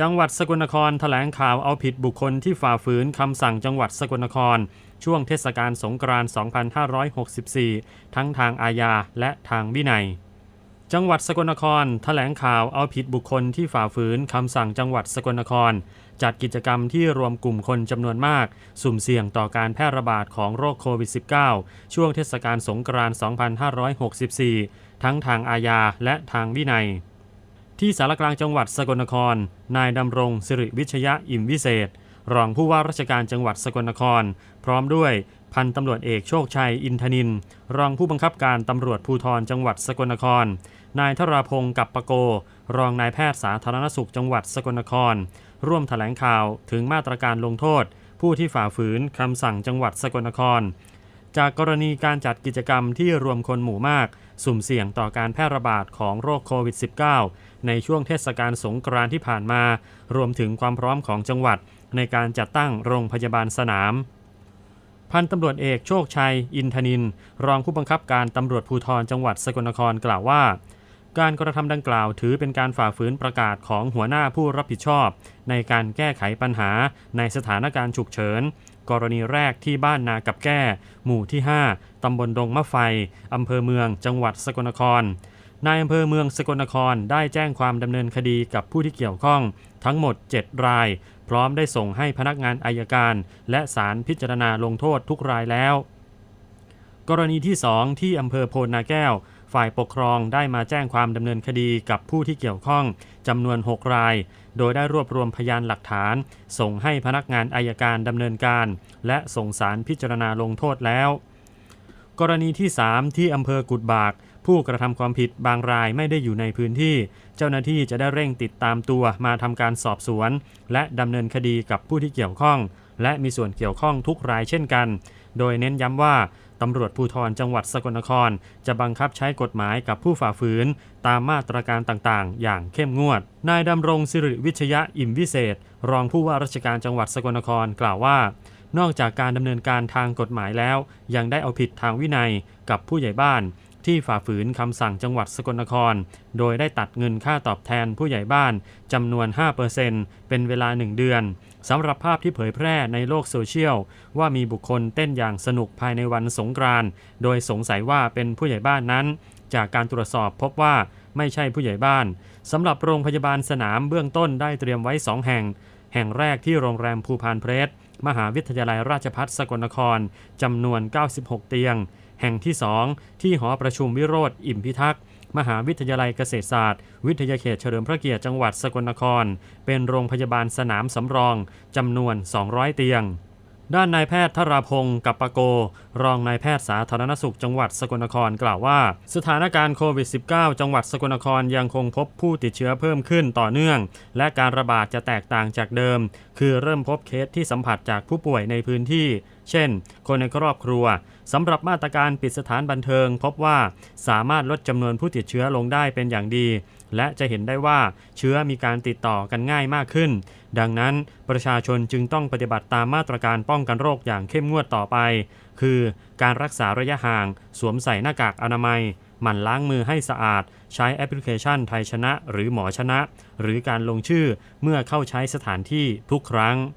จังหวัดสกลนครแถลงข่าวเอาผิดบุคคลที่ฝ่าฝืนคำสั่งจังหวัดสกลนคร ช่วงเทศกาลสงกรานต์ 2564 ทั้งทางอาญาและทางวินัย จังหวัดสกลนครแถลงข่าวเอาผิดบุคคลที่ฝ่าฝืนคำสั่งจังหวัดสกลนคร จัดกิจกรรมที่รวมกลุ่มคนจำนวนมาก สุ่มเสี่ยงต่อการแพร่ระบาดของโรคโควิด -19 ช่วงเทศกาลสงกรานต์ 2564 ทั้งทางอาญาและทางวินัย ที่สารกลางจังหวัดสกลนคร นายดำรงสิริวิชยะอิ่มวิเศษ รองผู้ว่าราชการจังหวัดสกลนคร พร้อมด้วยพันตำรวจเอกโชคชัยอินทนิน รองผู้บังคับการตำรวจภูธรจังหวัดสกลนคร นายธราพงศ์กับปะโก รองนายแพทย์สาธารณสุขจังหวัดสกลนคร ร่วมแถลงข่าวถึงมาตรการลงโทษ ผู้ที่ฝ่าฝืนคำสั่งจังหวัดสกลนคร จากกรณีการจัดกิจกรรมที่รวมคนหมู่มาก สุ่มเสี่ยงต่อการแพร่ระบาดของโรคโควิด -19 ในช่วงเทศกาลสงกรานต์ที่ผ่านมา รวมถึงความพร้อมของจังหวัด ในการจัดตั้งโรงพยาบาลสนาม พันตำรวจเอกโชคชัย อินทนิน รองผู้บังคับการตำรวจภูธรจังหวัดสกลนครกล่าวว่า การกระทำดังกล่าวถือเป็นการฝ่าฝืนประกาศของหัวหน้าผู้รับผิดชอบ ในการแก้ไขปัญหาในสถานการณ์ฉุกเฉิน กรณีแรกที่บ้านนากับแก้ หมู่ที่ 5 ตำบลดงมะไฟ อำเภอเมือง จังหวัดสกลนคร นายอำเภอเมืองสกลนครได้แจ้งความดำเนินคดีกับผู้ที่เกี่ยวข้อง ทั้งหมด 7 ราย พร้อมได้ส่งให้พนักงานอายการ และศาลพิจารณาลงโทษทุกรายแล้วกรณีที่ 2 ที่อำเภอโพนาแก้ว ฝ่ายปกครองได้มาแจ้งความดำเนินคดีกับผู้ที่เกี่ยวข้องจำนวน 6 ราย โดยได้รวบรวมพยานหลักฐาน ส่งให้พนักงานอายการดำเนินการ และส่งสารพิจารณาลงโทษแล้ว กรณีที่ 3 ที่อำเภอกุดบาก ผู้กระทำความผิดบางรายไม่ได้อยู่ในพื้นที่ เจ้าหน้าที่จะได้เร่งติดตามตัวมาทำการสอบสวน และดำเนินคดีกับผู้ที่เกี่ยวข้อง และมีส่วนเกี่ยวข้องทุกรายเช่นกัน โดยเน้นย้ำว่า ตำรวจภูธรจังหวัดสกลนคร จะบังคับใช้กฎหมายกับผู้ฝ่าฝืน ตามมาตรการต่างๆ อย่างเข้มงวด นายดำรงสิริวิชยะอิ่มวิเศษ รองผู้ว่าราชการจังหวัดสกลนครกล่าวว่า นอกจากการดำเนินการทางกฎหมายแล้ว ยังได้เอาผิดทางวินัยกับผู้ใหญ่บ้าน ที่ฝ่าฝืนคำสั่งจังหวัดสกลนคร โดยได้ตัดเงินค่าตอบแทนผู้ใหญ่บ้านจำนวน 5%เป็นเวลา 1 เดือนสำหรับภาพที่เผยแพร่ในโลกโซเชียล ว่ามีบุคคลเต้นอย่างสนุกภายในวันสงกรานต์โดยสงสัยว่าเป็นผู้ใหญ่บ้านนั้น จากการตรวจสอบพบว่าไม่ใช่ผู้ใหญ่บ้านสำหรับโรงพยาบาลสนามเบื้องต้นได้เตรียมไว้ 2 แห่ง แห่งแรกที่โรงแรมภูพานเพรสมหาวิทยาลัยราชภัฏสกลนครจำนวน 96 เตียง แห่งที่ 2 ที่หอประชุมวิโรธอิ่มพิทักษ์มหาวิทยาลัยเกษตรศาสตร์ วิทยาเขตเฉลิมพระเกียรติจังหวัดสกลนคร เป็นโรงพยาบาลสนามสำรองจำนวน 200 เตียง ด้านนายแพทย์ธราพงศ์กับปะโก รองนายแพทย์สาธารณสุขจังหวัดสกลนครกล่าวว่า สถานการณ์โควิด -19 จังหวัดสกลนครยังคงพบผู้ติดเชื้อเพิ่มขึ้นต่อเนื่อง และการระบาดจะแตกต่างจากเดิม คือเริ่มพบเคสที่สัมผัสจากผู้ป่วยในพื้นที่ เช่น คนในครอบครัวสำหรับมาตรการปิดสถานบันเทิง พบว่าสามารถลดจำนวนผู้ติดเชื้อลงได้เป็นอย่างดี และจะเห็นได้ว่าเชื้อมีการติดต่อกันง่ายมากขึ้นดังนั้นประชาชนจึงต้องปฏิบัติตามมาตรการป้องกันโรคอย่างเข้มงวดต่อไป คือการรักษาระยะห่าง สวมใส่หน้ากากอนามัย หมั่นล้างมือให้สะอาด ใช้แอปพลิเคชันไทยชนะ หรือหมอชนะ หรือการลงชื่อเมื่อเข้าใช้สถานที่ทุกครั้ง